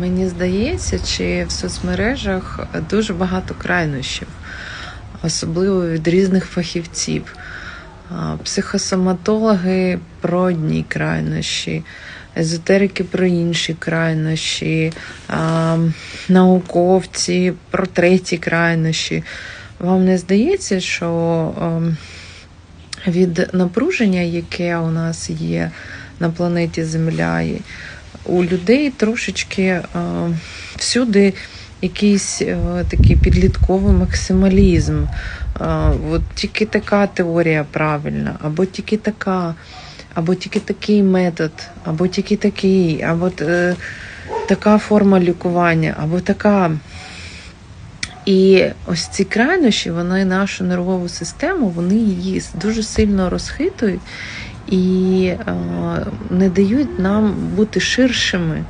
Мені здається, чи в соцмережах дуже багато крайнощів, особливо від різних фахівців. Психосоматологи про одні крайнощі, езотерики про інші крайнощі, науковці про треті крайнощі. Вам не здається, що від напруження, яке у нас є на планеті Земля, у людей трошечки е, всюди якийсь е, такий підлітковий максималізм. Е, от тільки така теорія правильна, або тільки така, або тільки такий метод, або тільки такий, або така форма лікування, або така. І ось ці крайнощі, вони нашу нервову систему, вони її дуже сильно розхитують і е, не дають нам бути ширшими.